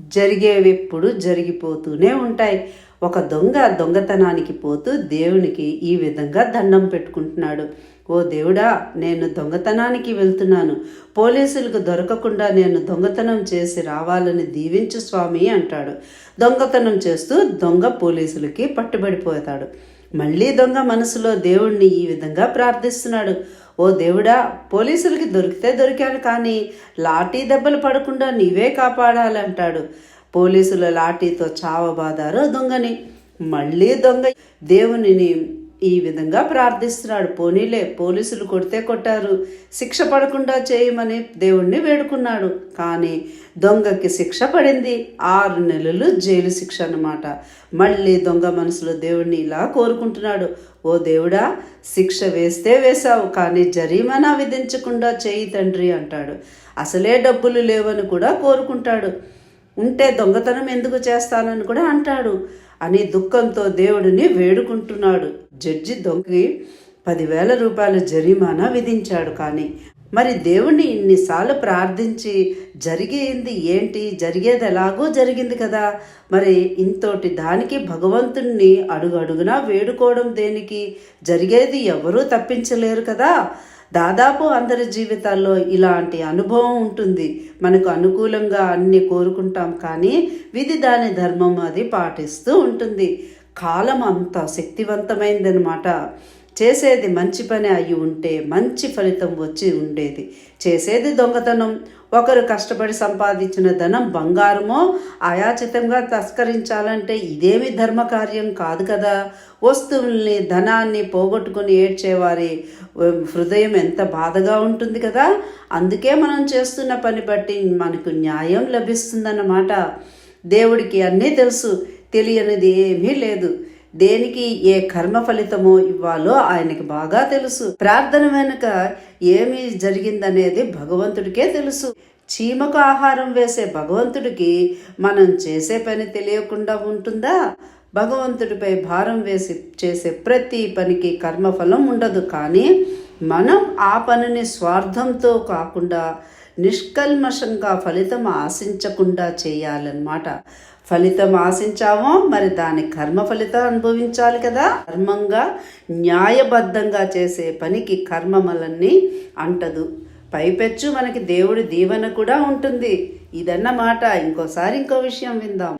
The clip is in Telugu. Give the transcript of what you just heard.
జరిగేవెప్పుడు జరిగిపోతూనే ఉంటాయి. ఒక దొంగ దొంగతనానికి పోతూ దేవునికి ఈ విధంగా దండం పెట్టుకుంటున్నాడు. ఓ దేవుడా నేను దొంగతనానికి వెళ్తున్నాను. పోలీసులకు దొరకకుండా నేను దొంగతనం చేసి రావాలని దీవించు స్వామి అంటాడు. దొంగతనం చేస్తూ దొంగ పోలీసులకి పట్టుబడిపోతాడు. మళ్ళీ దొంగ మనసులో దేవుణ్ణి ఈ విధంగా ప్రార్థిస్తున్నాడు. ఓ దేవుడా పోలీసులకి దొరికితే దొరికాను కానీ లాఠీ దెబ్బలు పడకుండా నీవే కాపాడాలంటాడు. పోలీసుల లాఠీతో చావబాదారో దొంగని. మళ్ళీ దొంగ దేవునిని ఈ విధంగా ప్రార్థిస్తున్నాడు. పోనీలే పోలీసులు కొడితే కొట్టారు. శిక్ష పడకుండా చేయమని దేవుణ్ణి వేడుకున్నాడు. కానీ దొంగకి శిక్ష పడింది. ఆరు నెలలు జైలు శిక్ష అన్నమాట. మళ్ళీ దొంగ మనసులో దేవుణ్ణి ఇలా కోరుకుంటున్నాడు. ఓ దేవుడా శిక్ష వేస్తే వేశావు కానీ జరిమానా విధించకుండా చేయి తండ్రి అంటాడు. అసలే డబ్బులు లేవని కూడా కోరుకుంటాడు. ఉంటే దొంగతనం ఎందుకు చేస్తానని కూడా అంటాడు. అని దుఃఖంతో దేవుడిని వేడుకుంటున్నాడు. జడ్జి దొంగకి పదివేల రూపాయల జరిమానా విధించాడు కానీ మరి దేవుణ్ణి ఇన్నిసార్లు ప్రార్థించి జరిగేది ఏంటి? జరిగేది ఎలాగో జరిగింది కదా. మరి ఇంతోటి దానికి భగవంతుణ్ణి అడుగడుగునా వేడుకోవడం దేనికి? జరిగేది ఎవరూ తప్పించలేరు కదా. దాదాపు అందరి జీవితాల్లో ఇలాంటి అనుభవం ఉంటుంది. మనకు అనుకూలంగా అన్ని కోరుకుంటాం కానీ విధి దాని ధర్మం అది పాటిస్తూ ఉంటుంది. కాలం అంత శక్తివంతమైందనమాట చేసేది మంచి పని అయి ఉంటే మంచి ఫలితం వచ్చి ఉండేది. చేసేది దొంగతనం. ఒకరు కష్టపడి సంపాదించిన ధనం బంగారమో అయాచితంగా తస్కరించాలంటే ఇదేమి ధర్మకార్యం కాదు కదా. వస్తువుల్ని ధనాన్ని పోగొట్టుకుని ఏడ్చేవారి హృదయం ఎంత బాధగా ఉంటుంది కదా. అందుకే మనం చేస్తున్న పని బట్టి మనకు న్యాయం లభిస్తుందన్నమాట. దేవుడికి అన్నీ తెలుసు. తెలియనిది ఏమీ లేదు. దేనికి ఏ కర్మ ఫలితమో ఇవ్వాలో ఆయనకి బాగా తెలుసు. ప్రార్థన వెనుక ఏమి జరిగిందనేది భగవంతుడికే తెలుసు. చీమకు ఆహారం వేసే భగవంతుడికి మనం చేసే పని తెలియకుండా ఉంటుందా? భగవంతుడిపై భారం వేసి చేసే ప్రతి పనికి కర్మఫలం ఉండదు. కానీ మనం ఆ పనిని స్వార్థంతో కాకుండా నిష్కల్మషంగా ఫలితం ఆశించకుండా చేయాలన్నమాట. ఫలితం ఆశించామో మరి దాని కర్మ ఫలితం అనుభవించాలి కదా. కర్మంగా న్యాయబద్ధంగా చేసే పనికి కర్మమలన్నీ అంటదు. పైపెచ్చు మనకి దేవుడి దీవెన కూడా ఉంటుంది. ఇదన్నమాట. ఇంకోసారి ఇంకో విషయం విందాం.